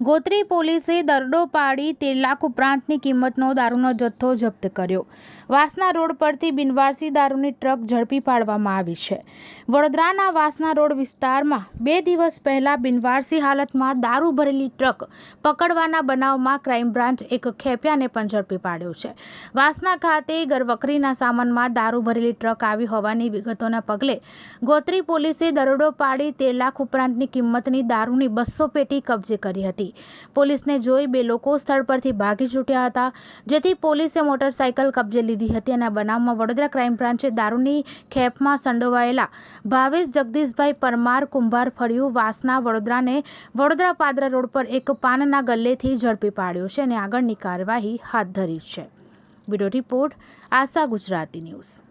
ગોત્રી પોલીસે દરડો પાડી તેર લાખ ઉપરાંતની કિંમતનો દારૂનો જથ્થો જપ્ત કર્યો. વાસના રોડ પરથી બિનવારસી દારૂની ટ્રક ઝડપી પાડવામાં આવી છે. વડોદરાના વાસના રોડ વિસ્તારમાં બે દિવસ પહેલાં બિનવારસી હાલતમાં દારૂ ભરેલી ટ્રક પકડવાના બનાવમાં ક્રાઇમ બ્રાન્ચ એક ખેપિયાને પણ ઝડપી પાડ્યો છે. વાસના ખાતે ગરવકરીના સામાનમાં દારૂ ભરેલી ટ્રક આવી હોવાની વિગતોના પગલે ગોત્રી પોલીસે દરોડો પાડી તેર લાખ ઉપરાંતની કિંમતની દારૂની બસો પેટી કબજે કરી હતી. પોલીસને જોઈ બે લોકો સ્થળ પરથી ભાગી છૂટ્યા હતા, જેથી પોલીસે મોટરસાયકલ કબજે લીધી હતી અને બનાવમાં વડોદરા ક્રાઇમ બ્રાન્ચે દારૂની ખેપમાં સંડોવાયેલા ભાવેશ જગદીશભાઈ પરમાર કુંભાર ફળિયું વાસના વડોદરાને વડોદરા પાદરા રોડ પર એક પાનના ગલ્લેથી ઝડપી પાડ્યો છે અને આગળની કાર્યવાહી હાથ ધરી છે. Bureau report Asha Gujarati news.